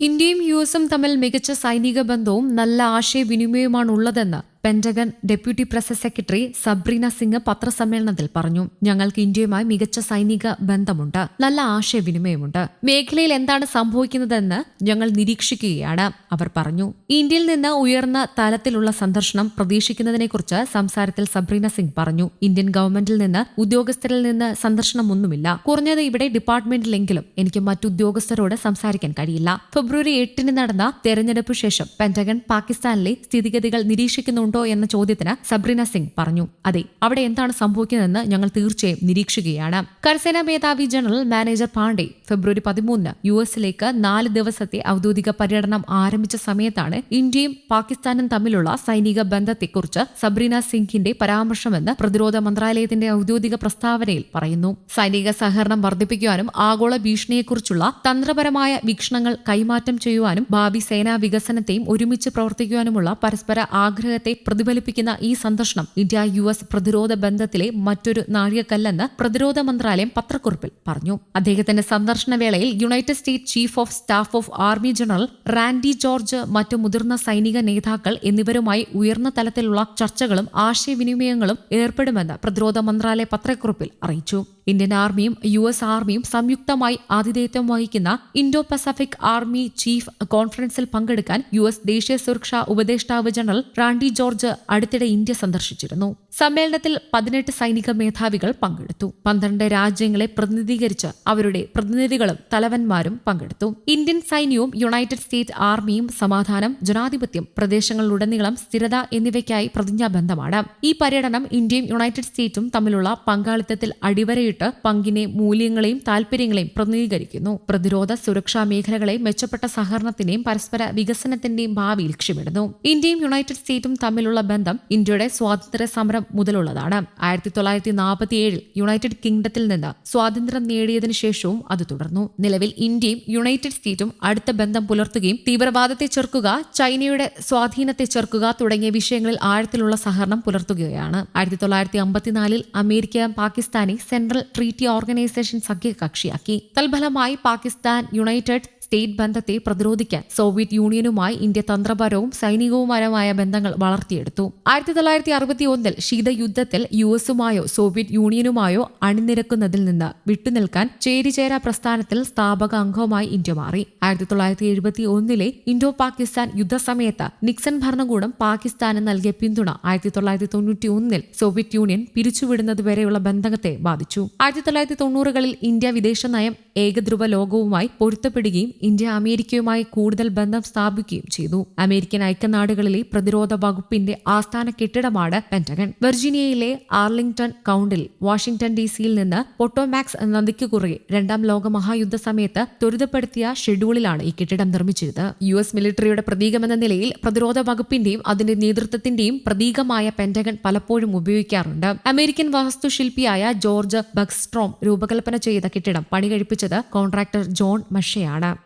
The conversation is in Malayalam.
ഇന്ത്യയും യു എസും തമ്മിൽ മികച്ച സൈനിക ബന്ധവും നല്ല ആശയവിനിമയവുമാണ് ഉള്ളതെന്ന് Pentagon deputy press secretary Sabrina Singh പത്രസമ്മേളനത്തിൽ പറഞ്ഞു ഞങ്ങൾക്ക് ഇന്ത്യയുമായി മികച്ച സൈനിക ബന്ധമുണ്ട്. നല്ല ആശയവിനിമയമുണ്ട്. മേഖലയിൽ എന്താണ് സംഭവിക്കുന്നതെന്ന് ഞങ്ങൾ നിരീക്ഷിക്കുകയാണ് അവർ പറഞ്ഞു. ഇന്ത്യയിൽ നിന്ന് ഉയർന്ന തലത്തിലുള്ള സന്ദർശനം പ്രതീക്ഷിക്കുന്നതിനെക്കുറിച്ച് സംസാരത്തിൽ സബ്രീന സിംഗ് പറഞ്ഞു ഇന്ത്യൻ ഗവൺമെന്റിൽ നിന്ന് ഉദ്യോഗസ്ഥരിൽ നിന്ന് സന്ദർശനമൊന്നുമില്ല. കുറഞ്ഞത് ഇവിടെ ഡിപ്പാർട്ട്മെന്റിലെങ്കിലും എനിക്ക് മറ്റുദ്യോഗസ്ഥരോട് സംസാരിക്കാൻ കഴിയില്ല. ഫെബ്രുവരി എട്ടിന് നടന്ന തെരഞ്ഞെടുപ്പ് ശേഷം പെന്റഗൺ പാകിസ്ഥാനിലെ സ്ഥിതിഗതികൾ നിരീക്ഷിക്കുന്നുണ്ടോ എന്ന ചോദ്യത്തിന് സബ്രീന സിംഗ് പറഞ്ഞു. അതെ അവിടെ എന്താണ് സംഭവിക്കുന്നതെന്ന് ഞങ്ങൾ തീർച്ചയായും നിരീക്ഷിക്കുകയാണ്. കരസേനാ മേധാവി ജനറൽ മാനേജർ പാണ്ഡെ ഫെബ്രുവരി പതിമൂന്നിന് യു എസിലേക്ക് നാല് ദിവസത്തെ ഔദ്യോഗിക പര്യടനം ആരംഭിച്ച സമയത്താണ് ഇന്ത്യയും പാകിസ്ഥാനും തമ്മിലുള്ള സൈനിക ബന്ധത്തെക്കുറിച്ച് സബ്രീന സിംഗിന്റെ പരാമർശമെന്ന് പ്രതിരോധ മന്ത്രാലയത്തിന്റെ ഔദ്യോഗിക പ്രസ്താവനയിൽ പറയുന്നു. സൈനിക സഹകരണം വർദ്ധിപ്പിക്കുവാനും ആഗോള ഭീഷണിയെക്കുറിച്ചുള്ള തന്ത്രപരമായ വീക്ഷണങ്ങൾ കൈമാറ്റം ചെയ്യുവാനും ഭാവി സേനാ വികസനത്തെയും ഒരുമിച്ച് പ്രവർത്തിക്കുവാനുമുള്ള പരസ്പര ആഗ്രഹത്തെ പ്രതിഫലിപ്പിക്കുന്ന ഈ സന്ദർശനം ഇന്ത്യ യു എസ് പ്രതിരോധ ബന്ധത്തിലെ മറ്റൊരു നാഴികക്കല്ലെന്ന് പ്രതിരോധ മന്ത്രാലയം പത്രക്കുറിപ്പിൽ പറഞ്ഞു. അദ്ദേഹത്തിന്റെ സന്ദർശന വേളയിൽ united state chief of staff of army general Randy George മറ്റു മുതിർന്ന സൈനിക നേതാക്കൾ എന്നിവരുമായി ഉയർന്ന തലത്തിലുള്ള ചർച്ചകളും ആശയവിനിമയങ്ങളും ഏർപ്പെടുമെന്ന് പ്രതിരോധ മന്ത്രാലയ പത്രക്കുറിപ്പിൽ അറിയിച്ചു. ഇന്ത്യൻ ആർമിയും യു എസ് ആർമിയും സംയുക്തമായി ആതിഥേയത്വം വഹിക്കുന്ന ഇൻഡോ പസഫിക് ആർമി ചീഫ് കോൺഫറൻസിൽ പങ്കെടുക്കാൻ യു എസ് ദേശീയ സുരക്ഷാ ഉപദേഷ്ടാവ് ജനറൽ റാൻഡി ജോർജ് അടുത്തിടെ ഇന്ത്യ സന്ദർശിച്ചിരുന്നു. സമ്മേളനത്തിൽ പതിനെട്ട് സൈനിക മേധാവികൾ പങ്കെടുത്തു. പന്ത്രണ്ട് രാജ്യങ്ങളെ പ്രതിനിധീകരിച്ച് അവരുടെ പ്രതിനിധികളും തലവന്മാരും പങ്കെടുത്തു. ഇന്ത്യൻ സൈന്യവും യുണൈറ്റഡ് സ്റ്റേറ്റ് ആർമിയും സമാധാനം ജനാധിപത്യം പ്രദേശങ്ങളിലുടനീളം സ്ഥിരത എന്നിവയ്ക്കായി പ്രതിജ്ഞാബന്ധമാണ് ഈ പര്യടനം ഇന്ത്യയും യുണൈറ്റഡ് സ്റ്റേറ്റും തമ്മിലുള്ള പങ്കാളിത്തത്തിൽ അടിവരയിട്ട് പങ്കിനെ മൂല്യങ്ങളെയും താൽപര്യങ്ങളെയും പ്രതിനിധീകരിക്കുന്നു. പ്രതിരോധ സുരക്ഷാ മേഖലകളെ മെച്ചപ്പെട്ട സഹകരണത്തിന്റെയും പരസ്പര വികസനത്തിന്റെയും ഭാവി ലക്ഷ്യമിടുന്നു. ഇന്ത്യയും യുണൈറ്റഡ് സ്റ്റേറ്റും തമ്മിലുള്ള ബന്ധം ഇന്ത്യയുടെ സ്വാതന്ത്ര്യ സമരം മുതലുള്ളതാണ്. ആയിരത്തി തൊള്ളായിരത്തി നാൽപ്പത്തിയേഴിൽ യുണൈറ്റഡ് കിങ്ഡത്തിൽ നിന്ന് സ്വാതന്ത്ര്യം നേടിയതിനു ശേഷവും അത് തുടർന്നു. നിലവിൽ ഇന്ത്യയും യുണൈറ്റഡ് സ്റ്റേറ്റും അടുത്ത ബന്ധം പുലർത്തുകയും തീവ്രവാദത്തെ ചെറുക്കുക ചൈനയുടെ സ്വാധീനത്തെ ചെറുക്കുക തുടങ്ങിയ വിഷയങ്ങളിൽ ആഴത്തിലുള്ള സഹകരണം പുലർത്തുകയാണ്. ആയിരത്തി തൊള്ളായിരത്തി അമ്പത്തിനാലിൽ അമേരിക്ക പാകിസ്ഥാനെ സെൻട്രൽ ട്രീറ്റി ഓർഗനൈസേഷൻ സഖ്യകക്ഷിയാക്കി. തൽഫലമായി പാകിസ്ഥാൻ യുണൈറ്റഡ് സ്റ്റേറ്റ് ബന്ധത്തെ പ്രതിരോധിക്കാൻ സോവിയറ്റ് യൂണിയനുമായി ഇന്ത്യ തന്ത്രപരവും സൈനികവുപരമായ ബന്ധങ്ങൾ വളർത്തിയെടുത്തു. ആയിരത്തി തൊള്ളായിരത്തി അറുപത്തി ഒന്നിൽ ശീതയുദ്ധത്തിൽ യു എസുമായോ സോവിയറ്റ് യൂണിയനുമായോ അണിനിരക്കുന്നതിൽ നിന്ന് വിട്ടുനിൽക്കാൻ ചേരിചേര പ്രസ്ഥാനത്തിൽ സ്ഥാപക അംഗവുമായി ഇന്ത്യ മാറി. ആയിരത്തി തൊള്ളായിരത്തി എഴുപത്തി ഒന്നിലെ ഇൻഡോ പാകിസ്ഥാൻ യുദ്ധസമയത്ത് നിക്സൺ ഭരണകൂടം പാകിസ്ഥാന് നൽകിയ പിന്തുണ ആയിരത്തി തൊള്ളായിരത്തി തൊണ്ണൂറ്റി ഒന്നിൽ സോവിയറ്റ് യൂണിയൻ പിരിച്ചുവിടുന്നത് വരെയുള്ള ബന്ധത്തെ ബാധിച്ചു. ആയിരത്തി തൊള്ളായിരത്തി തൊണ്ണൂറുകളിൽ ഇന്ത്യ വിദേശ നയം ഏകധ്രുവ ലോകവുമായി പൊരുത്തപ്പെടുകയും ഇന്ത്യ അമേരിക്കയുമായി കൂടുതൽ ബന്ധം സ്ഥാപിക്കുകയും ചെയ്തു. അമേരിക്കൻ ഐക്യനാടുകളിലെ പ്രതിരോധ വകുപ്പിന്റെ ആസ്ഥാന കെട്ടിടമാണ് പെന്റഗൺ. വെർജീനിയയിലെ ആർലിംഗ്ടൺ കൌണ്ടിൽ വാഷിംഗ്ടൺ ഡി സിയിൽ നിന്ന് പൊട്ടോമാക്സ് നദിക്ക് കുറുകെ രണ്ടാം ലോക മഹായുദ്ധ സമയത്ത് ത്വരിതപ്പെടുത്തിയ ഷെഡ്യൂളിലാണ് ഈ കെട്ടിടം നിർമ്മിച്ചത്. യു എസ് മിലിറ്ററിയുടെ പ്രതീകമെന്ന നിലയിൽ പ്രതിരോധ വകുപ്പിന്റെയും അതിന്റെ നേതൃത്വത്തിന്റെയും പ്രതീകമായ പെന്റഗൺ പലപ്പോഴും ഉപയോഗിക്കാറുണ്ട്. അമേരിക്കൻ വാസ്തുശില്പിയായ ജോർജ് ബക്സ്ട്രോം രൂപകൽപ്പന ചെയ്ത കെട്ടിടം പണി കഴിപ്പിച്ചത് കോൺട്രാക്ടർ ജോൺ മഷയാണ്.